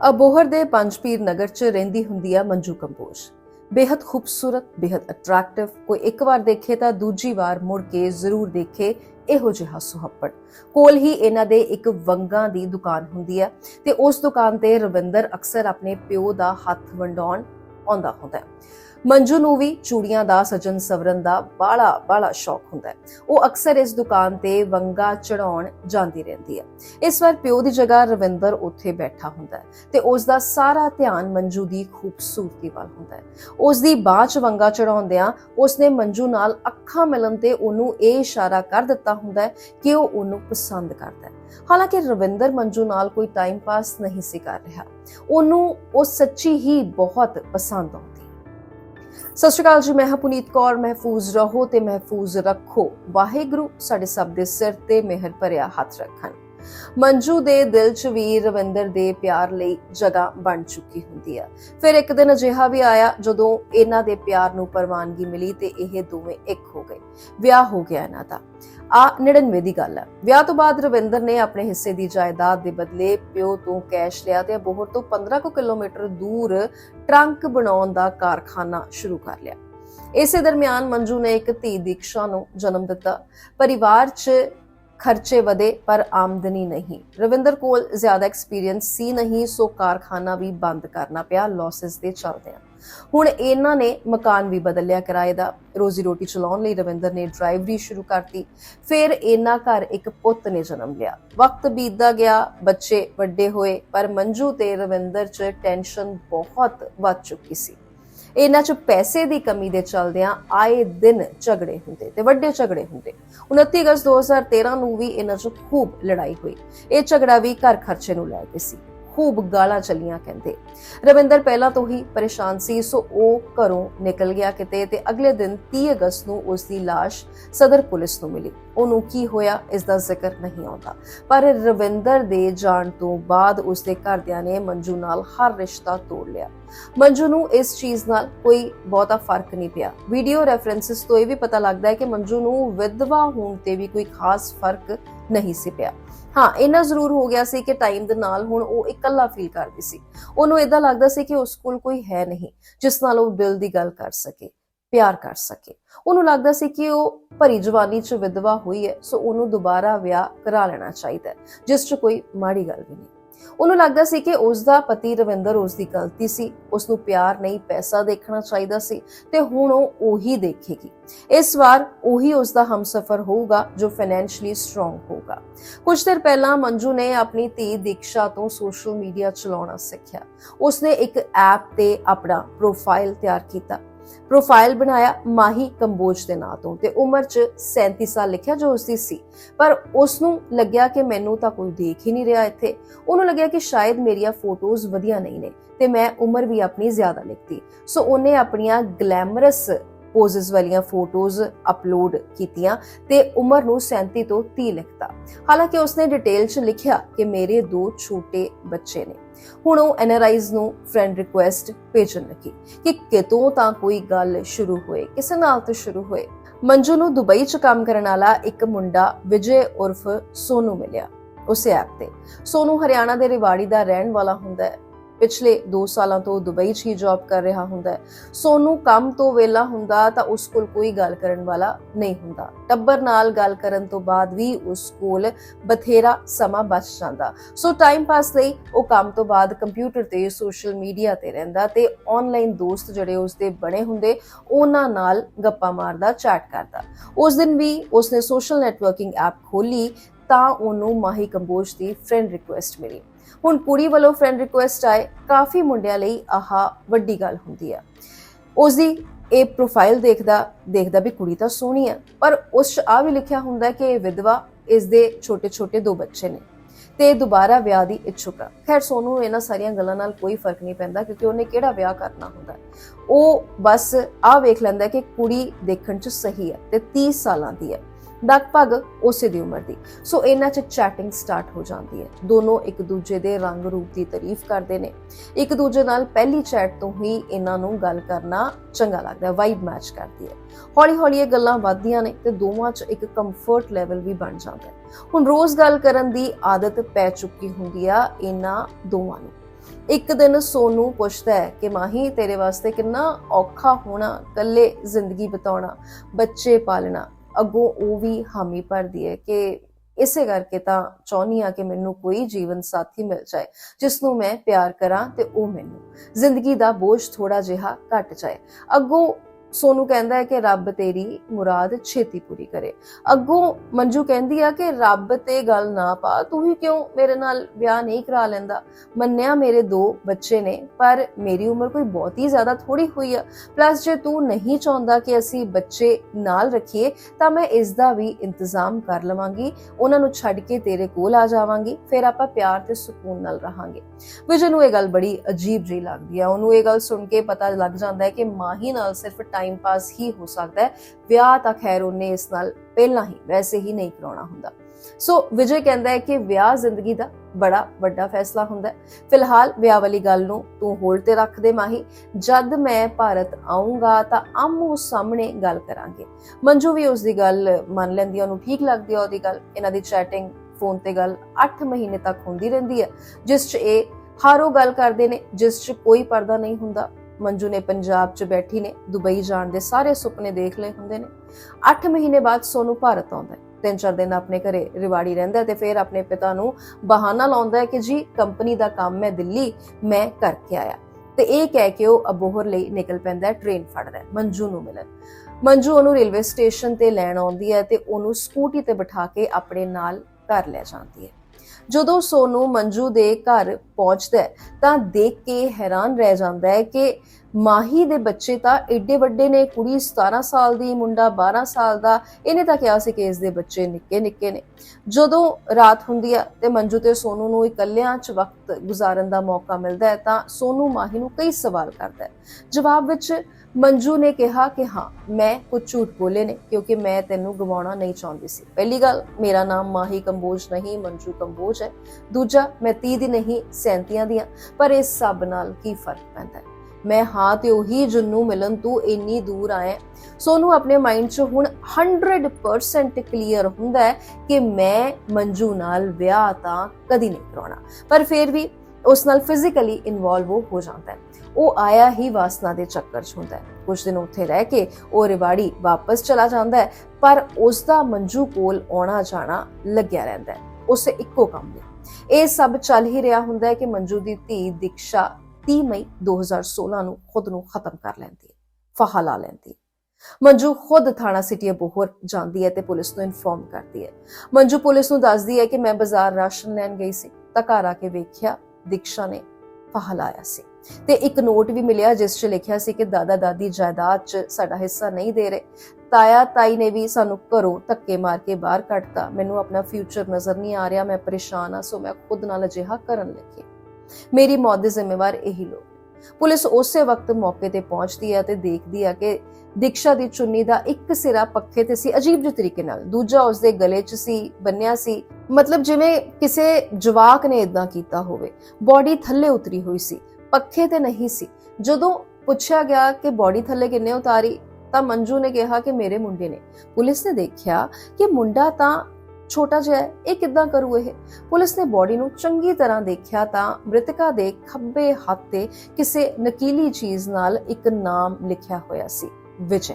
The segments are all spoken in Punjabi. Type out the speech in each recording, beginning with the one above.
ਅਬੋਹਰ ਦੇ ਪੰਜਪੀਰ ਨਗਰ 'ਚ ਰਹਿੰਦੀ ਹੁੰਦੀ ਆ ਮੰਜੂ ਕੰਪੋਸ਼। ਬੇहद ਖੂਬਸੂਰਤ ਬੇहद ਅਟਰੈਕਟਿਵ ਕੋਈ ਇੱਕ ਵਾਰ ਦੇਖੇ ਤਾਂ ਦੂਜੀ ਵਾਰ ਮੁੜ ਕੇ ਜ਼ਰੂਰ ਦੇਖੇ, ਇਹੋ ਜਿਹਾ ਸੁਹੱਪੜ। ਕੋਲ ਹੀ ਇਹਨਾਂ ਦੇ ਇੱਕ ਵੰਗਾ ਦੀ ਦੁਕਾਨ ਹੁੰਦੀ ਆ ਤੇ ਉਸ ਦੁਕਾਨ ਤੇ ਰਵਿੰਦਰ ਅਕਸਰ ਆਪਣੇ ਪਿਓ ਦਾ ਹੱਥ ਵੰਡਾਉਣ ਆਉਂਦਾ ਹੁੰਦਾ ਮੰਜੂ ਨੂੰ ਵੀ ਚੂੜੀਆਂ ਦਾ ਸਜਨ ਸਵਰਨ ਦਾ ਬਾਲਾ ਬਾਲਾ ਸ਼ੌਕ ਹੁੰਦਾ ਹੈ। ਉਹ ਅਕਸਰ ਇਸ ਦੁਕਾਨ ਤੇ ਵੰਗਾ ਚੜਾਉਣ ਜਾਂਦੀ ਰਹਿੰਦੀ ਹੈ। ਇਸ ਵਾਰ ਪਿਓ ਦੀ ਜਗ੍ਹਾ ਰਵਿੰਦਰ ਉੱਥੇ ਬੈਠਾ ਹੁੰਦਾ ਹੈ ਤੇ ਉਸ ਦਾ ਸਾਰਾ ਧਿਆਨ ਮੰਜੂ ਦੀ ਖੂਬਸੂਰਤੀ ਵੱਲ ਹੁੰਦਾ ਹੈ। ਉਸ ਦੀ ਬਾਹ ਚ ਵੰਗਾ ਚੜਾਉਂਦਿਆਂ ਉਸਨੇ ਮੰਜੂ ਨਾਲ ਅੱਖਾਂ ਮਿਲਣ ਤੇ ਉਹਨੂੰ ਇਹ ਇਸ਼ਾਰਾ ਕਰ ਦਿੱਤਾ ਹੁੰਦਾ ਹੈ ਕਿ ਉਹ ਉਹਨੂੰ ਪਸੰਦ ਕਰਦਾ ਹੈ। ਹਾਲਾਂਕਿ ਰਵਿੰਦਰ ਮੰਜੂ ਨਾਲ ਕੋਈ ਟਾਈਮ ਪਾਸ ਨਹੀਂ ਸੀ ਕਰ ਰਿਹਾ। ਉਹਨੂੰ ਉਹ ਸੱਚੀ ਹੀ ਬਹੁਤ ਪਸੰਦ ਆਉਂਦੀ ਸਤਿ ਸ਼੍ਰੀ ਅਕਾਲ ਜੀ, ਮੈਂ ਹਾਂ ਪੁਨੀਤ ਕੌਰ, ਮਹਿਫੂਜ਼ ਰਹੋ ਤੇ ਮਹਿਫੂਜ਼ ਰੱਖੋ। ਵਾਹਿਗੁਰੂ ਸਾਡੇ ਸਭ ਦੇ ਸਿਰ ਤੇ ਮਿਹਰ ਭਰਿਆ ਹੱਥ ਰੱਖਣ। ਮੰਜੂ ਦੇ ਦਿਲ 'ਚ ਵੀ ਰਵਿੰਦਰ ਦੇ ਪਿਆਰ ਲਈ ਜਗ੍ਹਾ ਬਣ ਚੁੱਕੀ ਹੁੰਦੀ ਆ। ਫਿਰ ਇੱਕ ਦਿਨ ਅਜਿਹਾ ਵੀ ਆਇਆ ਜਦੋਂ ਇਹਨਾਂ ਦੇ ਪਿਆਰ ਨੂੰ ਪ੍ਰਵਾਨਗੀ ਮਿਲੀ ਤੇ ਇਹ ਦੋਵੇਂ ਇੱਕ ਹੋ ਗਏ। ਵਿਆਹ ਹੋ ਗਿਆ ਇਹਨਾਂ ਦਾ। ਆ 99 ਦੀ ਗੱਲ ਹੈ। ਵਿਆਹ ਤੋਂ ਬਾਅਦ ਰਵਿੰਦਰ ਨੇ ਆਪਣੇ ਹਿੱਸੇ ਦੀ ਜਾਇਦਾਦ ਦੇ ਬਦਲੇ ਪਿਓ ਤੋਂ ਕੈਸ਼ ਲਿਆ ਤੇ ਅਬੋਹਰ ਤੋਂ 15 ਕੁ ਕਿਲੋਮੀਟਰ ਦੂਰ ਟਰੰਕ ਬਣਾਉਣ ਦਾ ਕਾਰਖਾਨਾ ਸ਼ੁਰੂ ਕਰ ਲਿਆ। ਇਸੇ ਦਰਮਿਆਨ ਮੰਜੂ ਨੇ ਇੱਕ ਧੀ ਦੀਕਸ਼ਾ ਨੂੰ ਜਨਮ ਦਿੱਤਾ। ਪਰਿਵਾਰ 'ਚ ਖਰਚੇ ਵਧੇ, ਪਰ ਆਮਦਨੀ ਨਹੀਂ। ਰਵਿੰਦਰ ਕੋਲ ਜ਼ਿਆਦਾ ਐਕਸਪੀਰੀਅੰਸ ਸੀ ਨਹੀਂ, ਸੋ ਕਾਰਖਾਨਾ ਵੀ ਬੰਦ ਕਰਨਾ ਪਿਆ ਲਾਸਸ ਦੇ ਚਲਦਿਆਂ। ਹੁਣ ਇਹਨਾਂ ਨੇ ਮਕਾਨ ਵੀ ਬਦਲ ਲਿਆ ਕਿਰਾਏ ਦਾ। ਰੋਜ਼ੀ ਰੋਟੀ ਚਲਾਉਣ ਲਈ ਰਵਿੰਦਰ ਨੇ ਡਰਾਈਵਰੀ ਸ਼ੁਰੂ ਕਰਤੀ। ਫਿਰ ਇਹਨਾਂ ਘਰ ਇੱਕ ਪੁੱਤ ਨੇ ਜਨਮ ਲਿਆ। ਵਕਤ ਬੀਤਦਾ ਗਿਆ, ਬੱਚੇ ਵੱਡੇ ਹੋਏ, ਪਰ ਮੰਜੂ ਤੇ ਰਵਿੰਦਰ 'ਚ ਟੈਨਸ਼ਨ ਬਹੁਤ ਵੱਧ ਚੁੱਕੀ ਸੀ। ਇਹਨਾਂ 'ਚ ਪੈਸੇ ਦੀ ਕਮੀ ਦੇ ਚਲਦਿਆਂ ਆਏ ਦਿਨ ਝਗੜੇ ਹੁੰਦੇ ਤੇ ਵੱਡੇ ਝਗੜੇ ਹੁੰਦੇ। 29 ਅਗਸਤ 2013 ਨੂੰ ਵੀ ਇਹਨਾਂ 'ਚ ਖੂਬ ਲੜਾਈ ਹੋਈ। ਇਹ ਝਗੜਾ ਵੀ ਘਰ ਖਰਚੇ ਨੂੰ ਲੈ ਕੇ ਸੀ। ਖੂਬ ਗਾਲਾਂ ਚੱਲੀਆਂ ਕਹਿੰਦੇ। ਰਵਿੰਦਰ ਪਹਿਲਾਂ ਤੋਂ ਹੀ ਪਰੇਸ਼ਾਨ ਸੀ, ਸੋ ਉਹ ਘਰੋਂ ਨਿਕਲ ਗਿਆ ਕਿਤੇ ਤੇ ਅਗਲੇ ਦਿਨ 30 ਅਗਸਤ ਨੂੰ ਉਸ ਦੀ লাশ ਸਦਰ ਪੁਲਿਸ ਨੂੰ ਮਿਲੀ। ਉਹਨੂੰ ਕੀ ਹੋਇਆ ਇਸ ਦਾ ਜ਼ਿਕਰ ਨਹੀਂ ਆਉਂਦਾ। ਪਰ ਰਵਿੰਦਰ ਦੇ ਜਾਣ ਤੋਂ ਬਾਅਦ ਉਸ ਦੇ ਘਰਦਿਆਂ ਨੇ ਮੰਜੂ ਨਾਲ ਹਰ ਰਿਸ਼ਤਾ ਤੋੜ ਲਿਆ। ਮੰਜੂ ਨੂੰ ਇਸ ਚੀਜ਼ ਨਾਲ ਕੋਈ ਬਹੁਤਾ ਫ਼ਰਕ ਨਹੀਂ ਪਿਆ। ਵੀਡੀਓ ਰੈਫਰੈਂਸਸ ਤੋਂ ਇਹ ਵੀ ਪਤਾ ਲੱਗਦਾ ਹੈ ਕਿ ਮੰਜੂ ਨੂੰ ਵਿਧਵਾ ਹੋਣ ਤੇ ਵੀ ਕੋਈ ਖਾਸ ਫ਼ਰਕ ਨਹੀਂ ਸੀ ਪਿਆ। ਹਾਂ ਇਹਨਾਂ ਜ਼ਰੂਰ ਹੋ ਗਿਆ ਸੀ ਕਿ ਟਾਈਮ ਦੇ ਨਾਲ ਹੁਣ ਉਹ ਇਕੱਲਾ ਫੀਲ ਕਰਦੀ ਸੀ। ਉਹਨੂੰ ਇਦਾਂ ਲੱਗਦਾ ਸੀ ਕਿ ਉਸ ਕੋਲ ਕੋਈ ਹੈ ਨਹੀਂ, ਜਿਸ ਨਾਲ ਉਹ ਦਿਲ ਦੀ ਗੱਲ ਕਰ ਸਕੇ। ਪਿਆਰ ਕਰ ਸਕੇ। ਉਹਨੂੰ ਲੱਗਦਾ ਸੀ ਕਿ ਉਹ ਭਰੀ ਜਵਾਨੀ 'ਚ ਵਿਧਵਾ ਹੋਈ ਹੈ, ਸੋ ਉਹਨੂੰ ਦੁਬਾਰਾ ਵਿਆਹ ਕਰਾ ਲੈਣਾ ਚਾਹੀਦਾ ਜਿਸ 'ਚ ਕੋਈ ਮਾੜੀ ਗੱਲ ਵੀ ਨਹੀਂ। ਉਹਨੂੰ ਲੱਗਦਾ ਸੀ ਕਿ ਉਸ ਦਾ ਪਤੀ ਰਵਿੰਦਰ ਉਸ ਦੀ ਗਲਤੀ ਸੀ ਉਸ ਨੂੰ ਪਿਆਰ ਨਹੀਂ, ਪੈਸਾ ਦੇਖਣਾ ਚਾਹੀਦਾ ਸੀ, ਤੇ ਹੁਣ ਉਹ ਉਹੀ ਦੇਖੇਗੀ। ਇਸ ਵਾਰ ਉਹੀ ਉਸ ਦਾ ਹਮਸਫਰ ਹੋਊਗਾ, ਜੋ ਫਾਈਨੈਂਸ਼ਲੀ ਸਟਰੋਂਗ ਹੋਊਗਾ। ਕੁਝ ਦਿਨ ਪਹਿਲਾਂ ਮੰਜੂ ਨੇ ਆਪਣੀ ਧੀ ਦੀਕਸ਼ਾ ਤੋਂ ਸੋਸ਼ਲ ਮੀਡੀਆ ਚਲਾਉਣਾ ਸਿੱਖਿਆ। ਉਸਨੇ ਇੱਕ ਐਪ ਤੇ ਆਪਣਾ ਪ੍ਰੋਫਾਈਲ ਤਿਆਰ ਕੀਤਾ। ਪ੍ਰੋਫਾਈਲ ਬਣਾਇਆ ਮਾਹੀ ਕੰਬੋਜ ਦੇ ਨਾਂ ਤੋਂ ਤੇ ਉਮਰ 'ਚ 37 ਸਾਲ ਲਿਖਿਆ ਜੋ ਉਸਦੀ ਸੀ। ਪਰ ਉਸ ਨੂੰ ਲੱਗਿਆ ਕਿ ਮੈਨੂੰ ਤਾਂ ਕੋਈ ਦੇਖ ਹੀ ਨਹੀਂ ਰਿਹਾ ਇੱਥੇ। ਉਹਨੂੰ ਲੱਗਿਆ ਕਿ ਸ਼ਾਇਦ ਮੇਰੀਆਂ ਫੋਟੋਜ਼ ਵਧੀਆ ਨਹੀਂ ਨੇ ਤੇ ਮੈਂ ਉਮਰ ਵੀ ਆਪਣੀ ਜ਼ਿਆਦਾ ਲਿਖਤੀ। ਸੋ ਉਹਨੇ ਆਪਣੀਆਂ ਗਲੈਮਰਸ ਪੋਜ਼ਸ ਵਾਲੀਆਂ ਫੋਟੋਜ਼ ਅਪਲੋਡ ਕੀਤੀਆਂ ਤੇ ਉਮਰ ਨੂੰ 37 ਤੋਂ 30 ਲਿਖਤਾ। ਹਾਲਾਂਕਿ ਉਸਨੇ ਡਿਟੇਲ 'ਚ ਲਿਖਿਆ ਕਿ ਮੇਰੇ ਦੋ ਛੋਟੇ ਬੱਚੇ ਨੇ। ਹੁਣ ਉਹ ਐਨਆਰਆਈਜ਼ ਨੂੰ ਫਰੈਂਡ ਰਿਕੁਐਸਟ ਭੇਜਣ ਲੱਗੀ ਕਿ ਕਿਤੋਂ ਤਾਂ ਕੋਈ ਗੱਲ ਸ਼ੁਰੂ ਹੋਏ, ਕਿਸੇ ਨਾਲ ਤਾਂ ਸ਼ੁਰੂ ਹੋਏ। ਮੰਜੂ ਨੂੰ ਦੁਬਈ 'ਚ ਕੰਮ ਕਰਨ ਵਾਲਾ ਇੱਕ ਮੁੰਡਾ ਵਿਜੇ ਉਰਫ ਸੋਨੂ ਮਿਲਿਆ। ਉਸੇ ਐਪ ਤੇ। ਸੋਨੂ ਹਰਿਆਣਾ ਦੇ ਰਿਵਾੜੀ ਦਾ ਰਹਿਣ ਵਾਲਾ ਹੁੰਦਾ ਹੈ। ਪਿਛਲੇ 2 ਸਾਲਾਂ ਤੋਂ ਦੁਬਈ 'ਚ ਹੀ ਜੌਬ ਕਰ ਰਿਹਾ ਹੁੰਦਾ ਹੈ। ਸੋਨੂ ਕੰਮ ਤੋਂ ਵੇਲਾ ਹੁੰਦਾ ਤਾਂ ਉਸ ਕੋਲ ਕੋਈ ਗੱਲ ਕਰਨ ਵਾਲਾ ਨਹੀਂ ਹੁੰਦਾ। ਟੱਬਰ ਨਾਲ ਗੱਲ ਕਰਨ ਤੋਂ ਬਾਅਦ ਵੀ ਉਸ ਕੋਲ ਬਥੇਰਾ ਸਮਾਂ ਬਚ ਜਾਂਦਾ। ਸੋ ਟਾਈਮ ਪਾਸ ਲਈ ਉਹ ਕੰਮ ਤੋਂ ਬਾਅਦ ਕੰਪਿਊਟਰ ਤੇ ਸੋਸ਼ਲ ਮੀਡੀਆ ਤੇ ਰਹਿੰਦਾ ਤੇ ਆਨਲਾਈਨ ਦੋਸਤ ਜਿਹੜੇ ਉਸਦੇ ਬਣੇ ਹੁੰਦੇ, ਉਹਨਾਂ ਨਾਲ ਗੱਪਾਂ ਮਾਰਦਾ ਚੈਟ ਕਰਦਾ। ਉਸ ਦਿਨ ਵੀ ਉਸਨੇ ਸੋਸ਼ਲ ਨੈਟਵਰਕਿੰਗ ਐਪ ਖੋਲੀ ਤਾਂ ਉਹਨੂੰ ਮਾਹੀ ਕੰਬੋਜ ਦੀ ਫਰੈਂਡ ਰਿਕੁਐਸਟ ਮਿਲੀ। ਹੁਣ ਕੁੜੀ ਵੱਲੋਂ ਫਰੈਂਡ ਰਿਕੁਐਸਟ ਆਏ, ਕਾਫੀ ਮੁੰਡਿਆਂ ਲਈ ਆਹ ਵੱਡੀ ਗੱਲ ਹੁੰਦੀ ਆ। ਉਸ ਦੀ ਇਹ ਪ੍ਰੋਫਾਈਲ ਦੇਖਦਾ ਦੇਖਦਾ ਵੀ ਕੁੜੀ ਤਾਂ ਸੋਹਣੀ ਹੈ ਪਰ ਉਸ 'ਚ ਆ ਵੀ ਲਿਖਿਆ ਹੁੰਦਾ ਕਿ ਇਹ ਵਿਧਵਾ ਇਸ ਦੇ ਛੋਟੇ-ਛੋਟੇ ਦੋ ਬੱਚੇ ਨੇ ਤੇ ਦੁਬਾਰਾ ਵਿਆਹ ਦੀ ਇੱਛੁਕ ਆ। ਖੈਰ, ਸੋਨੂੰ ਇਹਨਾਂ ਸਾਰੀਆਂ ਗੱਲਾਂ ਨਾਲ ਕੋਈ ਫ਼ਰਕ ਨਹੀਂ ਪੈਂਦਾ ਕਿਉਂਕਿ ਉਹਨੇ ਕਿਹੜਾ ਵਿਆਹ ਕਰਨਾ ਹੁੰਦਾ। ਉਹ ਬਸ ਆ ਵੇਖ ਲੈਂਦਾ ਕਿ ਕੁੜੀ ਦੇਖਣ 'ਚ ਸਹੀ ਹੈ ਤੇ 30 ਸਾਲਾਂ ਦੀ ਹੈ ਲਗਭਗ ਉਸੇ ਦੀ ਉਮਰ ਦੀ। ਸੋ ਇਹਨਾਂ 'ਚ ਚੈਟਿੰਗ ਸਟਾਰਟ ਹੋ ਜਾਂਦੀ ਹੈ। ਦੋਨੋਂ ਇੱਕ ਦੂਜੇ ਦੇ ਰੰਗ ਰੂਪ ਦੀ ਤਾਰੀਫ ਕਰਦੇ ਨੇ। ਇੱਕ ਦੂਜੇ ਨਾਲ ਪਹਿਲੀ ਚੈਟ ਤੋਂ ਹੀ ਇਹਨਾਂ ਨੂੰ ਗੱਲ ਕਰਨਾ ਚੰਗਾ ਲੱਗਦਾ ਹੈ ਵਾਈਬ ਮੈਚ ਕਰਦੀ ਹੈ। ਹੌਲੀ ਹੌਲੀ ਇਹ ਗੱਲਾਂ ਵੱਧਦੀਆਂ ਨੇ ਤੇ ਦੋਵਾਂ 'ਚ ਇੱਕ ਕੰਫਰਟ ਲੈਵਲ ਵੀ ਬਣ ਜਾਂਦਾ ਹੈ। ਹੁਣ ਰੋਜ਼ ਗੱਲ ਕਰਨ ਦੀ ਆਦਤ ਪੈ ਚੁੱਕੀ ਹੁੰਦੀ ਆ ਇਹਨਾਂ ਦੋਵਾਂ ਨੂੰ। ਇੱਕ ਦਿਨ ਸੋਨੂ ਪੁੱਛਦਾ ਹੈ ਕਿ ਮਾਹੀ, ਤੇਰੇ ਵਾਸਤੇ ਕਿੰਨਾ ਔਖਾ ਹੋਣਾ, ਇਕੱਲੇ ਜ਼ਿੰਦਗੀ ਬਿਤਾਉਣਾ, ਬੱਚੇ ਪਾਲਣਾ। ਅੱਗੋਂ ਉਹ ਵੀ ਹਾਮੀ ਭਰਦੀ ਹੈ ਕਿ ਇਸੇ ਕਰਕੇ ਤਾਂ ਚਾਹੁੰਦੀ ਆ ਕਿ ਮੈਨੂੰ ਕੋਈ ਜੀਵਨ ਸਾਥੀ ਮਿਲ ਜਾਏ, ਜਿਸ ਨੂੰ ਮੈਂ ਪਿਆਰ ਕਰਾਂ ਤੇ ਉਹ ਮੈਨੂੰ। ਜ਼ਿੰਦਗੀ ਦਾ ਬੋਝ ਥੋੜਾ ਜਿਹਾ ਘਟ ਜਾਏ। ਅੱਗੋਂ ਸੋਨੂੰ ਕਹਿੰਦਾ ਹੈ ਕਿ ਰੱਬ ਤੇਰੀ ਮੁਰਾਦ ਛੇਤੀ ਪੂਰੀ ਕਰੇ। ਅੱਗੋਂ ਮੰਜੂ ਕਹਿੰਦੀ ਆ ਕਿ ਰੱਬ ਤੇ ਗੱਲ ਨਾ ਪਾ, ਤੂੰ ਹੀ ਕਿਉਂ ਮੇਰੇ ਨਾਲ ਵਿਆਹ ਨਹੀਂ ਕਰਾ ਲੈਂਦਾ? ਮੰਨਿਆ ਮੇਰੇ ਦੋ ਬੱਚੇ ਨੇ, ਪਰ ਮੇਰੀ ਉਮਰ ਕੋਈ ਬਹੁਤੀ ਜ਼ਿਆਦਾ ਥੋੜੀ ਹੋਈ ਆ। ਪਲੱਸ ਜੇ ਤੂੰ ਨਹੀਂ ਚਾਹੁੰਦਾ ਕਿ ਅਸੀਂ ਬੱਚੇ ਨਾਲ ਰੱਖੀਏ, ਤਾਂ ਮੈਂ ਇਸ ਦਾ ਵੀ ਇੰਤਜ਼ਾਮ ਕਰ ਲਵਾਂਗੀ। ਉਹਨਾਂ ਨੂੰ ਛੱਡ ਕੇ ਤੇਰੇ ਕੋਲ ਆ ਜਾਵਾਂਗੀ, ਫਿਰ ਆਪਾਂ ਪਿਆਰ ਤੇ ਸਕੂਨ ਨਾਲ ਰਹਾਂਗੇ। ਵਿਜੇ ਨੂੰ ਇਹ ਗੱਲ ਬੜੀ ਅਜੀਬ ਜਿਹੀ ਲੱਗਦੀ ਹੈ ਉਹਨੂੰ ਇਹ ਗੱਲ ਸੁਣ ਕੇ ਪਤਾ ਲੱਗ ਜਾਂਦਾ ਹੈ ਕਿ ਮਾਹੀ ਨਾਲ ਸਿਰਫ ਟਾਈਮ ਪਾਸ ਹੀ ਹੋ ਸਕਦਾ ਹੈ। ਵਿਆਹ ਤਾਂ ਖੈਰ ਉਹਨੇ ਇਸ ਨਾਲ ਪਹਿਲਾਂ ਹੀ, ਵੈਸੇ ਹੀ ਨਹੀਂ ਕਰਾਉਣਾ ਹੁੰਦਾ। ਸੋ ਵਿਜੇ ਕਹਿੰਦਾ ਹੈ ਕਿ ਵਿਆਹ ਜ਼ਿੰਦਗੀ ਦਾ ਬੜਾ ਵੱਡਾ ਫੈਸਲਾ ਹੁੰਦਾ ਹੈ। ਫਿਲਹਾਲ ਵਿਆਹ ਵਾਲੀ ਗੱਲ ਨੂੰ ਤੂੰ ਹੋਲਡ ਤੇ ਰੱਖ ਦੇ ਮਾਹੀ। ਜਦ ਮੈਂ ਭਾਰਤ ਆਉਂਗਾ ਤਾਂ ਆਮੋ ਸਾਹਮਣੇ ਗੱਲ ਕਰਾਂਗੇ। ਮੰਜੂ ਵੀ ਉਸ ਦੀ ਗੱਲ ਮੰਨ ਲੈਂਦੀ ਹੈ ਉਹਨੂੰ ਠੀਕ ਲੱਗਦੀ ਹੈ ਉਹਦੀ ਗੱਲ। ਇਹਨਾਂ ਦੀ ਚੈਟਿੰਗ ਫੋਨ ਤੇ ਗੱਲ 8 ਮਹੀਨੇ ਤੱਕ ਹੁੰਦੀ ਰਹਿੰਦੀ ਹੈ, ਜਿਸ 'ਚ ਇਹ ਹਾਰੋ ਗੱਲ ਕਰਦੇ ਨੇ, ਜਿਸ 'ਚ ਕੋਈ ਪਰਦਾ ਨਹੀਂ ਹੁੰਦਾ। ਮੰਜੂ ਨੇ ਪੰਜਾਬ 'ਚ ਬੈਠੀ ਨੇ, ਦੁਬਈ ਜਾਣ ਦੇ ਸਾਰੇ ਸੁਪਨੇ ਦੇਖ ਲਏ ਹੁੰਦੇ ਨੇ। 8 ਮਹੀਨੇ ਬਾਅਦ ਸੋਨੂ ਭਾਰਤ ਆਉਂਦਾ ਹੈ। ਤਿੰਨ ਚਾਰ ਦਿਨ ਆਪਣੇ ਘਰੇ ਰਿਵਾੜੀ ਰਹਿੰਦਾ ਤੇ ਫਿਰ ਆਪਣੇ ਪਿਤਾ ਨੂੰ ਬਹਾਨਾ ਲਾਉਂਦਾ ਹੈ ਕਿ ਜੀ, ਕੰਪਨੀ ਦਾ ਕੰਮ ਹੈ ਦਿੱਲੀ, ਮੈਂ ਕਰਕੇ ਆਇਆ। ਤੇ ਇਹ ਕਹਿ ਕੇ ਉਹ ਅਬੋਹਰ ਲਈ ਨਿਕਲ ਪੈਂਦਾ ਹੈ, ਟ੍ਰੇਨ ਫੜਦਾ ਹੈ, ਮੰਜੂ ਨੂੰ ਮਿਲਣ। ਮੰਜੂ ਉਹਨੂੰ ਰੇਲਵੇ ਸਟੇਸ਼ਨ ਤੇ ਲੈਣ ਆਉਂਦੀ ਹੈ ਤੇ ਉਹਨੂੰ ਸਕੂਟੀ ਤੇ ਬਿਠਾ ਕੇ ਆਪਣੇ ਨਾਲ ਘਰ ਲੈ ਜਾਂਦੀ ਹੈ। ਜਦੋਂ ਸੋਨੂ ਮੰਜੂ ਦੇ ਘਰ ਪਹੁੰਚਦਾ ਹੈ, ਤਾਂ ਦੇਖ ਕੇ ਹੈਰਾਨ ਰਹਿ ਜਾਂਦਾ ਹੈ ਕਿ ਮਾਹੀ ਦੇ ਬੱਚੇ ਤਾਂ ਏਡੇ ਵੱਡੇ ਨੇ, ਕੁੜੀ 17 ਸਾਲ ਦੀ, ਮੁੰਡਾ 12 ਸਾਲ ਦਾ, ਇਹਨੇ ਤਾਂ ਕਿਹਾ ਸੀ ਕਿ ਇਸ ਦੇ ਬੱਚੇ ਨਿੱਕੇ ਨਿੱਕੇ ਨੇ। ਜਦੋਂ ਰਾਤ ਹੁੰਦੀ ਹੈ ਤੇ ਮੰਜੂ ਤੇ ਸੋਨੂ ਨੂੰ ਇਕੱਲਿਆਂ 'ਚ ਵਕਤ ਗੁਜ਼ਾਰਨ ਦਾ ਮੌਕਾ ਮਿਲਦਾ ਹੈ, ਤਾਂ ਸੋਨੂ ਮਾਹੀ ਨੂੰ ਕਈ ਸਵਾਲ ਕਰਦਾ ਹੈ। ਜਵਾਬ ਵਿੱਚ ਮੰਜੂ ਨੇ ਕਿਹਾ ਕਿ ਹਾਂ, ਮੈਂ ਕੁਝ ਝੂਠ ਬੋਲੇ ਨੇ, ਕਿਉਂਕਿ ਮੈਂ ਤੈਨੂੰ ਗਵਾਉਣਾ ਨਹੀਂ ਚਾਹੁੰਦੀ ਸੀ। ਪਹਿਲੀ ਗੱਲ, ਮੇਰਾ ਨਾਮ ਮਾਹੀ ਕੰਬੋਜ ਨਹੀਂ, ਮੰਜੂ ਕੰਬੋਜ ਹੈ। ਦੂਜਾ, ਮੈਂ 30 ਦੀ ਨਹੀਂ 37 ਦੀਆਂ। ਪਰ ਇਸ ਸਭ ਨਾਲ ਕੀ ਫ਼ਰਕ ਪੈਂਦਾ ਹੈ? ਮੈਂ ਹਾਂ ਤੇ ਉਹੀ ਜੁੰਨੂ ਮਿਲਨ ਤੂੰ ਇੰਨੀ ਦੂਰ ਆਇਆ ਸੋਨੂੰ ਆਪਣੇ ਮਾਈਂਡ 'ਚ ਹੁਣ 100% ਕਲੀਅਰ ਹੁੰਦਾ ਹੈ ਕਿ ਮੈਂ ਮੰਜੂ ਨਾਲ ਵਿਆਹ ਤਾਂ ਕਦੀ ਨਹੀਂ ਕਰਾਉਣਾ। ਪਰ ਫਿਰ ਵੀ ਉਸ ਨਾਲ ਫਿਜ਼ੀਕਲੀ ਇਨਵੋਲਵ ਹੋ ਜਾਂਦਾ ਹੈ। ਉਹ ਆਇਆ ਹੀ ਵਾਸਨਾ ਦੇ ਚੱਕਰ 'ਚ ਹੁੰਦਾ ਹੈ। ਕੁਝ ਦਿਨ ਉੱਥੇ ਰਹਿ ਕੇ ਉਹ ਰਿਵਾੜੀ ਵਾਪਸ ਚਲਾ ਜਾਂਦਾ ਹੈ, ਪਰ ਉਸ ਦਾ ਮੰਜੂ ਕੋਲ ਆਉਣਾ ਜਾਣਾ ਲੱਗਿਆ ਰਹਿੰਦਾ ਹੈ। ਉਸੇ ਇੱਕੋ ਕੰਮ ਲਈ। ਇਹ ਸਭ ਚੱਲ ਹੀ ਰਿਹਾ ਹੁੰਦਾ ਹੈ ਕਿ ਮੰਜੂ ਦੀ ਧੀ ਦੀਕਸ਼ਾ 30 ਮਈ 2016 ਨੂੰ ਖੁਦ ਨੂੰ ਖਤਮ ਕਰ ਲੈਂਦੀ ਹੈ, ਫਾਹਾ ਲਾ ਲੈਂਦੀ ਹੈ। ਮੰਜੂ ਖੁਦ ਥਾਣਾ ਸਿਟੀ ਅਬੋਹਰ ਜਾਂਦੀ ਹੈ ਤੇ ਪੁਲਿਸ ਨੂੰ ਇਨਫੋਰਮ ਕਰਦੀ ਹੈ। ਮੰਜੂ ਪੁਲਿਸ ਨੂੰ ਦੱਸਦੀ ਹੈ ਕਿ ਮੈਂ ਬਾਜ਼ਾਰ ਰਾਸ਼ਨ ਲੈਣ ਗਈ ਸੀ, ਤਾਂ ਘਰ ਆ ਕੇ ਵੇਖਿਆ ਦੀਕਸ਼ਾ ਨੇ ਫਾਹਾ ਲਾਇਆ ਸੀ। ਤੇ ਇੱਕ ਨੋਟ ਵੀ ਮਿਲਿਆ ਜਿਸ 'ਚ ਲਿਖਿਆ ਸੀ ਕਿ ਦਾਦਾ ਦਾਦੀ ਜਾਇਦਾਦ 'ਚ ਸਾਡਾ ਹਿੱਸਾ ਨਹੀਂ ਦੇ ਰਹੇ। ਤਾਇਆ ਤਾਈ ਨੇ ਵੀ ਸਾਨੂੰ ਘਰੋਂ ਧੱਕੇ ਮਾਰ ਕੇ ਬਾਹਰ ਕੱਢਤਾ। ਮੈਨੂੰ ਆਪਣਾ ਫਿਊਚਰ ਨਜ਼ਰ ਨਹੀਂ ਆ ਰਿਹਾ। ਮੈਂ ਪਰੇਸ਼ਾਨ ਆ ਸੋ ਮੈਂ ਖੁਦ ਨਾਲ ਅਜਿਹਾ ਕਰਨ ਲੱਗੀ ਮੇਰੀ ਮੌਤ ਦੇ ਜ਼ਿੰਮੇਵਾਰ ਇਹੀ ਲੋਕ ਪੁਲਿਸ ਉਸੇ ਵਕਤ ਮੌਕੇ ਤੇ ਪਹੁੰਚਦੀ ਹੈ ਤੇ ਦੇਖਦੀ ਹੈ ਕਿ ਦੀਕਸ਼ਾ ਦੀ ਚੁੰਨੀ ਦਾ ਇੱਕ ਸਿਰਾ ਪੱਖੇ ਤੇ ਸੀ, ਅਜੀਬ ਜਿਹੇ ਤਰੀਕੇ ਨਾਲ। ਦੂਜਾ ਉਸਦੇ ਗਲੇ 'ਚ ਸੀ, ਬੰਨਿਆ ਸੀ। ਮਤਲਬ ਜਿਵੇਂ ਕਿਸੇ ਜਵਾਕ ਨੇ ਇਦਾਂ ਕੀਤਾ ਹੋਵੇ। ਬਾਡੀ ਥੱਲੇ ਉਤਰੀ ਹੋਈ ਸੀ। ਪੱਖੇ ਤੇ ਨਹੀਂ ਸੀ। ਜਦੋਂ ਪੁੱਛਿਆ ਗਿਆ ਕਿ ਬਾਡੀ ਥੱਲੇ ਕਿੰਨੇ ਉਤਾਰੀ, ਤਾਂ ਮੰਜੂ ਨੇ ਕਿਹਾ ਕਿ ਮੇਰੇ ਮੁੰਡੇ ਨੇ। ਪੁਲਿਸ ਨੇ ਦੇਖਿਆ ਕਿ ਮੁੰਡਾ ਤਾਂ ਛੋਟਾ ਜਿਹਾ ਹੈ, ਇਹ ਕਿੱਦਾਂ ਕਰੂ ਇਹ? ਪੁਲਿਸ ਨੇ ਬਾਡੀ ਨੂੰ ਚੰਗੀ ਤਰ੍ਹਾਂ ਦੇਖਿਆ ਤਾਂ ਮ੍ਰਿਤਕਾ ਦੇ ਖੱਬੇ ਹੱਥ ਤੇ ਕਿਸੇ ਨਕੀਲੀ ਚੀਜ਼ ਨਾਲ ਇੱਕ ਨਾਮ ਲਿਖਿਆ ਹੋਇਆ ਸੀ, ਵਿਜੇ।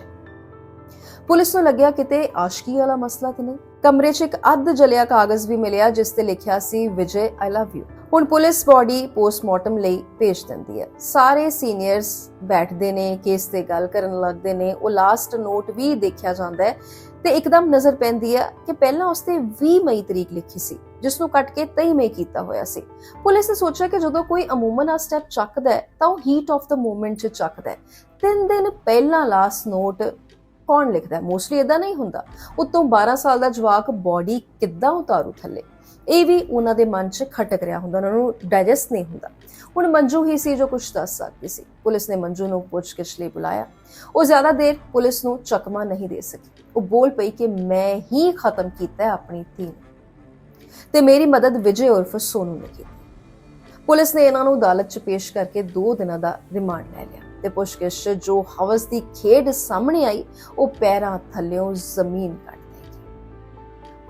ਪੁਲਿਸ ਨੂੰ ਲੱਗਿਆ ਕਿਤੇ ਆਸ਼ਕੀ ਵਾਲਾ ਮਸਲਾ ਤਾਂ ਨਹੀਂ? ਕਮਰੇ 'ਚ ਇੱਕ ਅੱਧ ਜਲਿਆ ਕਾਗਜ਼ ਵੀ ਮਿਲਿਆ, ਜਿਸ ਤੇ ਲਿਖਿਆ ਸੀ, ਵਿਜੇ ਆਈ ਲਵ ਯੂ ਹੁਣ ਪੁਲਿਸ ਬਾਡੀ ਪੋਸਟਮਾਰਟਮ ਲਈ ਭੇਜ ਦਿੰਦੀ ਹੈ। ਸਾਰੇ ਸੀਨੀਅਰਸ ਬੈਠਦੇ ਨੇ, ਕੇਸ ਤੇ ਗੱਲ ਕਰਨ ਲੱਗਦੇ ਨੇ। ਉਹ ਲਾਸਟ ਨੋਟ ਵੀ ਦੇਖਿਆ ਜਾਂਦਾ ਹੈ ਤੇ ਇੱਕਦਮ ਨਜ਼ਰ ਪੈਂਦੀ ਹੈ ਕਿ ਪਹਿਲਾਂ ਉਸਤੇ 20 ਮਈ ਤਰੀਕ ਲਿਖੀ ਸੀ, ਜਿਸ ਨੂੰ ਕੱਟ ਕੇ 23 ਮਈ ਕੀਤਾ ਹੋਇਆ ਸੀ। ਪੁਲਿਸ ਨੇ ਸੋਚਿਆ ਕਿ ਜਦੋਂ ਕੋਈ ਅਮੂਮਨ ਆ ਸਟੈਪ ਚੱਕਦਾ ਹੈ, ਤਾਂ ਉਹ ਹੀਟ ਆਫ ਦਾ ਮੂਵਮੈਂਟ 'ਚ ਚੱਕਦਾ ਹੈ। ਤਿੰਨ ਦਿਨ ਪਹਿਲਾਂ ਲਾਸਟ ਨੋਟ ਕੌਣ ਲਿਖਦਾ ਹੈ? ਮੋਸਟਲੀ ਇਦਾਂ ਨਹੀਂ ਹੁੰਦਾ। ਉਤੋਂ 12 ਸਾਲ ਦਾ ਜਵਾਕ ਬਾਡੀ ਕਿੱਦਾਂ ਉਤਾਰੂ ਥੱਲੇ? ਇਹ ਵੀ ਉਹਨਾਂ ਦੇ ਮਨ 'ਚ ਖਟਕ ਰਿਹਾ ਹੁੰਦਾ, ਉਹਨਾਂ ਨੂੰ ਡਾਈਜੈਸਟ ਨਹੀਂ ਹੁੰਦਾ। ਹੁਣ ਮੰਜੂ ਹੀ ਸੀ ਜੋ ਕੁਝ ਦੱਸ ਸਕਦੀ ਸੀ। ਪੁਲਿਸ ਨੇ ਮੰਜੂ ਨੂੰ ਪੁੱਛਗਿੱਛ ਲਈ ਬੁਲਾਇਆ। ਉਹ ਜ਼ਿਆਦਾ ਦੇਰ ਪੁਲਿਸ ਨੂੰ ਚਕਮਾ ਨਹੀਂ ਦੇ ਸਕੀ। ਉਹ ਬੋਲ ਪਈ ਕਿ ਮੈਂ ਹੀ ਖਤਮ ਕੀਤਾ ਆਪਣੀ ਧੀ ਤੇ ਮੇਰੀ ਮਦਦ ਵਿਜੇ ਉਰਫ ਸੋਨੂ ਨੇ ਕੀਤੀ। ਪੁਲਿਸ ਨੇ ਇਹਨਾਂ ਨੂੰ ਅਦਾਲਤ 'ਚ ਪੇਸ਼ ਕਰਕੇ 2 ਦਿਨਾਂ ਦਾ ਰਿਮਾਂਡ ਲੈ ਲਿਆ। ਤੇ ਪੁੱਛਗਿੱਛ ਜੋ ਹਵਸ ਦੀ ਖੇਡ ਸਾਹਮਣੇ ਆਈ, ਉਹ ਪੈਰਾਂ ਥੱਲਿਓਂ ਜ਼ਮੀਨ ਕੱਟ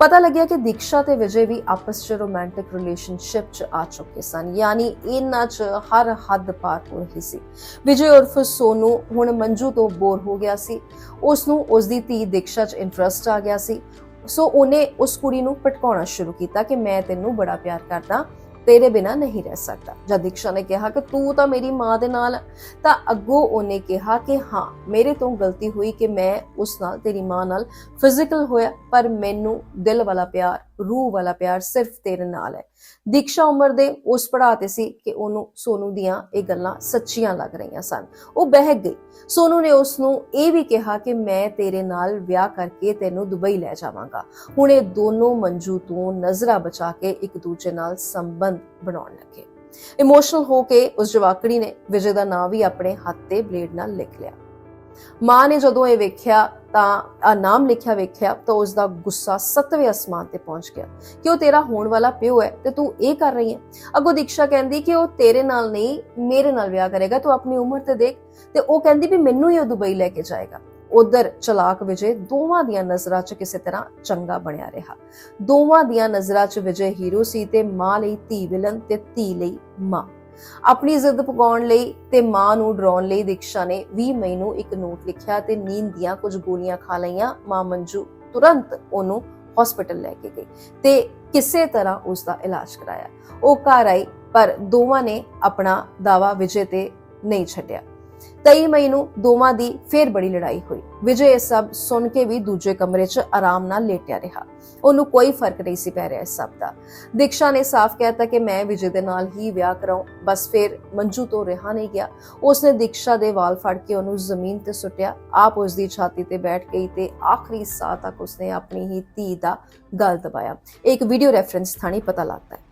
ਪਤਾ ਲੱਗਿਆ ਕਿ ਦੀਕਸ਼ਾ ਤੇ ਵਿਜੇ ਵੀ ਆਪਸ 'ਚ ਰੋਮਾਂਟਿਕ ਰਿਲੇਸ਼ਨਸ਼ਿਪ 'ਚ ਆ ਚੁੱਕੇ ਸਨ, ਯਾਨੀ ਇਹਨਾਂ 'ਚ ਹਰ ਹੱਦ ਪਾਰ ਹੋ ਰਹੀ ਸੀ। ਵਿਜੇ ਉਰਫ ਸੋਨੂ ਹੁਣ ਮੰਜੂ ਤੋਂ ਬੋਰ ਹੋ ਗਿਆ ਸੀ। ਉਸ ਨੂੰ ਉਸ ਦੀ ਧੀ ਦੀਕਸ਼ਾ 'ਚ ਇੰਟਰਸਟ ਆ ਗਿਆ ਸੀ। ਸੋ ਉਹਨੇ ਉਸ ਕੁੜੀ ਨੂੰ ਭਟਕਾਉਣਾ ਸ਼ੁਰੂ ਕੀਤਾ ਕਿ ਮੈਂ ਤੈਨੂੰ ਬੜਾ ਪਿਆਰ ਕਰਦਾ ਤੇਰੇ ਬਿਨਾ ਨਹੀਂ ਰਹਿ ਸਕਦਾ। ਜਦ ਦੀਕਸ਼ਾ ਨੇ ਕਿਹਾ ਕਿ ਤੂੰ ਤਾਂ ਮੇਰੀ ਮਾਂ ਦੇ ਨਾਲ ਤਾਂ ਅੱਗੋਂ ਉਹਨੇ ਕਿਹਾ ਕਿ ਹਾਂ, ਮੇਰੇ ਤੋਂ ਗਲਤੀ ਹੋਈ ਕਿ ਮੈਂ ਉਸ ਨਾਲ, ਤੇਰੀ ਮਾਂ ਨਾਲ ਫਿਜ਼ੀਕਲ ਹੋਇਆ, ਪਰ ਮੈਨੂੰ ਦਿਲ ਵਾਲਾ ਪਿਆਰ ਰੂਹ ਵਾਲਾ ਪਿਆਰ ਸਿਰਫ ਤੇਰੇ ਨਾਲ ਹੈ। ਦੀਕਸ਼ਾ ਉਮਰ ਦੇ ਉਸ ਪੜਾਅ ਤੇ ਸੀ ਕਿ ਉਹਨੂੰ ਸੋਨੂ ਦੀਆਂ ਇਹ ਗੱਲਾਂ ਸੱਚੀਆਂ ਲੱਗ ਰਹੀਆਂ ਸਨ। ਉਹ ਬਹਿ ਗਈ। ਸੋਨੂ ਨੇ ਉਸ ਨੂੰ ਇਹ ਵੀ ਕਿਹਾ ਕਿ ਮੈਂ ਤੇਰੇ ਨਾਲ ਵਿਆਹ ਕਰਕੇ ਤੈਨੂੰ ਦੁਬਈ ਲੈ ਜਾਵਾਂਗਾ। ਹੁਣ ਇਹ ਦੋਨੋਂ ਮੰਜੂ ਤੋਂ ਨਜ਼ਰਾਂ ਬਚਾ ਕੇ ਇੱਕ ਦੂਜੇ ਨਾਲ ਸੰਬੰਧ ਬਣਾਉਣ ਲੱਗੇ। ਇਮੋਸ਼ਨਲ ਹੋ ਕੇ ਉਸ ਜਵਾਕੜੀ ਨੇ ਵਿਜੇ ਦਾ ਨਾਂ ਵੀ ਆਪਣੇ ਹੱਥ ਤੇ ਬਲੇਡ ਨਾਲ ਲਿਖ ਲਿਆ। ਮਾਂ ਨੇ ਜਦੋਂ ਇਹ ਵੇਖਿਆ ਤਾਂ ਆ ਨਾਮ ਲਿਖਿਆ ਵੇਖਿਆ, ਤਾਂ ਉਸ ਦਾ ਗੁੱਸਾ ਸੱਤਵੇਂ ਅਸਮਾਨ ਤੇ ਪਹੁੰਚ ਗਿਆ ਕਿ ਉਹ ਤੇਰਾ ਹੋਣ ਵਾਲਾ ਪਿਓ ਹੈ ਤੇ ਤੂੰ ਇਹ ਕਰ ਰਹੀ ਹੈ। ਅੱਗੋਂ ਦੀਕਸ਼ਾ ਕਹਿੰਦੀ ਕਿ ਉਹ ਤੇਰੇ ਨਾਲ ਨਹੀਂ, ਮੇਰੇ ਨਾਲ ਵਿਆਹ ਕਰੇਗਾ, ਤੂੰ ਆਪਣੀ ਉਮਰ ਤੇ ਦੇਖ। ਤੇ ਉਹ ਕਹਿੰਦੀ ਵੀ ਮੈਨੂੰ ਹੀ ਉਹ ਦੁਬਈ ਲੈ ਕੇ ਜਾਏਗਾ। ਉਧਰ ਚਲਾਕ ਵਿਜੇ ਦੋਵਾਂ ਦੀਆਂ ਨਜ਼ਰਾਂ 'ਚ ਕਿਸੇ ਤਰ੍ਹਾਂ ਚੰਗਾ ਬਣਿਆ ਰਿਹਾ। ਦੋਵਾਂ ਦੀਆਂ ਨਜ਼ਰਾਂ 'ਚ ਵਿਜੇ ਹੀਰੋ ਸੀ ਤੇ ਮਾਂ ਲਈ ਧੀ ਵਿਲਨ ਤੇ ਧੀ ਲਈ ਮਾਂ। ਆਪਣੀ ਜ਼ਿੱਦ ਪਕਾਉਣ ਲਈ ਤੇ ਮਾਂ ਨੂੰ ਡਰਾਉਣ ਲਈ ਦੀਕਸ਼ਾ ਨੇ 20 ਮਈ ਨੂੰ ਇੱਕ ਨੋਟ ਲਿਖਿਆ ਤੇ ਨੀਂਦ ਦੀਆਂ ਕੁਝ ਗੋਲੀਆਂ ਖਾ ਲਈਆਂ। ਮਾਂ ਮੰਜੂ ਤੁਰੰਤ ਉਹਨੂੰ ਹਸਪੀਟਲ ਲੈ ਕੇ ਗਈ ਤੇ ਕਿਸੇ ਤਰ੍ਹਾਂ ਉਸ ਦਾ ਇਲਾਜ ਕਰਾਇਆ। ਉਹ ਘਰ ਆਈ, ਪਰ ਦੋਵਾਂ ਨੇ ਆਪਣਾ ਦਾਵਾ ਵਿਜੇ ਤੇ ਨਹੀਂ ਛੱਡਿਆ। 23 ਮਈ ਨੂੰ ਦੋਵਾਂ ਦੀ ਫੇਰ ਬੜੀ ਲੜਾਈ ਹੋਈ। ਵਿਜੇ ਇਹ ਸਭ ਸੁਣ ਕੇ ਵੀ ਦੂਜੇ ਕਮਰੇ 'ਚ ਆਰਾਮ ਨਾਲ ਲੇਟਿਆ ਰਿਹਾ। ਉਹਨੂੰ ਕੋਈ ਫ਼ਰਕ ਨਹੀਂ ਸੀ ਪੈ ਰਿਹਾ ਇਸ ਸਭ ਦਾ। ਦੀਕਸ਼ਾ ਨੇ ਸਾਫ਼ ਕਹਿਤਾ ਕਿ ਮੈਂ ਵਿਜੇ ਦੇ ਨਾਲ ਹੀ ਵਿਆਹ ਕਰਾਉ। ਬਸ ਫਿਰ ਮੰਜੂ ਤੋਂ ਰਿਹਾ ਨਹੀਂ ਗਿਆ। ਉਸਨੇ ਦੀਕਸ਼ਾ ਦੇ ਵਾਲ ਫੜ ਕੇ ਉਹਨੂੰ ਜ਼ਮੀਨ ਤੇ ਸੁੱਟਿਆ। ਆਪ ਉਸ ਦੀ ਛਾਤੀ ਤੇ ਬੈਠ ਗਈ ਤੇ ਆਖਰੀ ਸਾਹ ਤੱਕ ਉਸਨੇ ਆਪਣੀ ਹੀ ਧੀ ਦਾ ਗਲ ਦਬਾਇਆ। ਇੱਕ ਵੀਡੀਓ ਰੈਫਰੈਂਸ ਥਾਣੀ ਪਤਾ ਲੱਗਦਾ ਹੈ।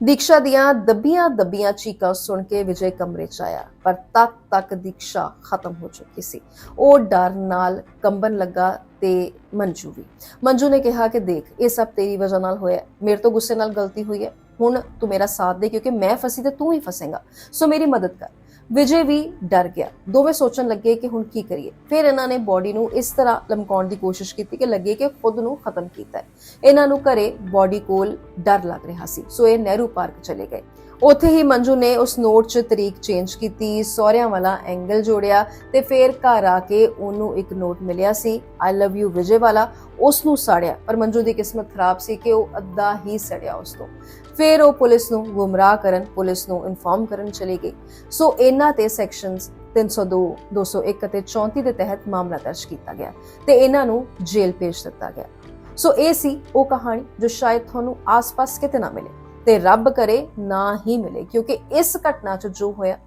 ਦੀਕਸ਼ਾ ਦੀਆਂ ਦੱਬੀਆਂ ਦੱਬੀਆਂ ਚੀਕਾਂ ਸੁਣ ਕੇ ਵਿਜੇ ਕਮਰੇ 'ਚ ਆਇਆ, ਪਰ ਤਦ ਤੱਕ ਦੀਕਸ਼ਾ ਖਤਮ ਹੋ ਚੁੱਕੀ ਸੀ। ਉਹ ਡਰ ਨਾਲ ਕੰਬਣ ਲੱਗਾ ਤੇ ਮੰਜੂ ਵੀ। ਮੰਜੂ ਨੇ ਕਿਹਾ ਕਿ ਦੇਖ, ਇਹ ਸਭ ਤੇਰੀ ਵਜ੍ਹਾ ਨਾਲ ਹੋਇਆ ਮੇਰੇ ਤੋਂ ਗੁੱਸੇ ਨਾਲ ਗਲਤੀ ਹੋਈ ਹੈ। ਹੁਣ ਤੂੰ ਮੇਰਾ ਸਾਥ ਦੇ, ਕਿਉਂਕਿ ਮੈਂ ਫਸੀ ਤੇ ਤੂੰ ਹੀ ਫਸੇਗਾ। ਸੋ ਮੇਰੀ ਮਦਦ ਕਰ। ਵਿਜੇ ਵੀ ਡਰ ਗਿਆ। ਦੋਵੇਂ ਸੋਚਣ ਲੱਗੇ ਕਿ ਹੁਣ ਕੀ ਕਰੀਏ। ਫਿਰ ਇਹਨਾਂ ਨੇ ਬਾਡੀ ਨੂੰ ਇਸ ਤਰ੍ਹਾਂ ਲਮਕਾਉਣ ਦੀ ਕੋਸ਼ਿਸ਼ ਕੀਤੀ ਕਿ ਲੱਗੇ ਕਿ ਖੁਦ ਨੂੰ ਖਤਮ ਕੀਤਾ ਹੈ। ਇਹਨਾਂ ਨੂੰ ਘਰੇ ਬਾਡੀ ਕੋਲ ਡਰ ਲੱਗ ਰਿਹਾ ਸੀ। ਸੋ ਇਹ ਨਹਿਰੂ ਪਾਰਕ ਚਲੇ ਗਏ। ਉੱਥੇ ਹੀ ਮੰਜੂ ਨੇ ਉਸ ਨੋਟ 'ਚ ਤਰੀਕ ਚੇਂਜ ਕੀਤੀ, ਸਹੁਰਿਆਂ ਵਾਲਾ ਐਂਗਲ ਜੋੜਿਆ ਤੇ ਫਿਰ ਘਰ ਆ ਕੇ ਉਹਨੂੰ ਇੱਕ ਨੋਟ ਮਿਲਿਆ ਸੀ ਆਈ ਲਵ ਯੂ ਵਿਜੇ ਵਾਲਾ। ਉਸ ਨੂੰ ਸਾੜਿਆ। ਪਰ ਮੰਜੂ ਦੀ ਕਿਸਮਤ ਖਰਾਬ ਸੀ ਕਿ ਉਹ ਅੱਧਾ ਹੀ ਸੜਿਆ ਉਸ ਤੋਂ। ਫਿਰ ਉਹ ਪੁਲਿਸ ਨੂੰ ਗੁੰਮਰਾਹ ਕਰਨ, ਪੁਲਿਸ ਨੂੰ ਇਨਫਾਰਮ ਕਰਨ ਚਲੀ ਗਈ। ਸੋ ਇਹਨਾਂ ਤੇ ਸੈਕਸ਼ਨਸ 302 201 ਅਤੇ 34 ਦੇ ਤਹਿਤ ਮਾਮਲਾ ਦਰਜ ਕੀਤਾ ਗਿਆ ਤੇ ਇਹਨਾਂ ਨੂੰ ਜੇਲ੍ਹ ਭੇਜ ਦਿੱਤਾ ਗਿਆ। ਸੋ ਇਹ ਸੀ ਉਹ ਕਹਾਣੀ ਜੋ ਸ਼ਾਇਦ ਤੁਹਾਨੂੰ ਆਸ-ਪਾਸ ਕਿਤੇ ਨਾ ਮਿਲੇ ਤੇ ਰੱਬ ਕਰੇ ਨਾ ਹੀ ਮਿਲੇ, ਕਿਉਂਕਿ ਇਸ ਘਟਨਾ 'ਚ ਜੋ ਹੋਇਆ,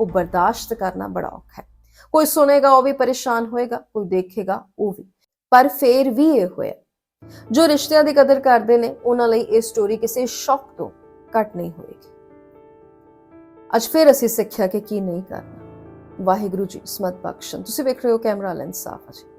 ਉਹ ਬਰਦਾਸ਼ਤ ਕਰਨਾ ਬੜਾ ਔਖਾ ਹੈ। ਕੋਈ ਸੁਨੇਗਾ ਉਹ ਵੀ ਪਰੇਸ਼ਾਨ ਹੋਏਗਾ, ਕੋਈ ਦੇਖੇਗਾ ਉਹ ਵੀ। ਪਰ ਫੇਰ ਵੀ ਇਹ ਹੋਇਆ। ਜੋ ਰਿਸ਼ਤਿਆਂ ਦੀ ਕਦਰ ਕਰਦੇ ਨੇ, ਉਹਨਾਂ ਲਈ ਇਹ ਸਟੋਰੀ ਕਿਸੇ ਸ਼ੌਕ ਤੋਂ ਘੱਟ ਨਹੀਂ ਹੋਏਗੀ। ਅੱਜ ਫਿਰ ਅਸੀਂ ਸਿੱਖਿਆ ਕਿ ਕੀ ਨਹੀਂ ਕਰਨਾ। ਵਾਹਿਗੁਰੂ ਜੀ ਸਮਤ ਬਖਸ਼ਣ। ਤੁਸੀਂ ਵੇਖ ਰਹੇ ਹੋ ਕੈਮਰਾ ਲੈਂਸ ਸਾਫ਼ ਹੈ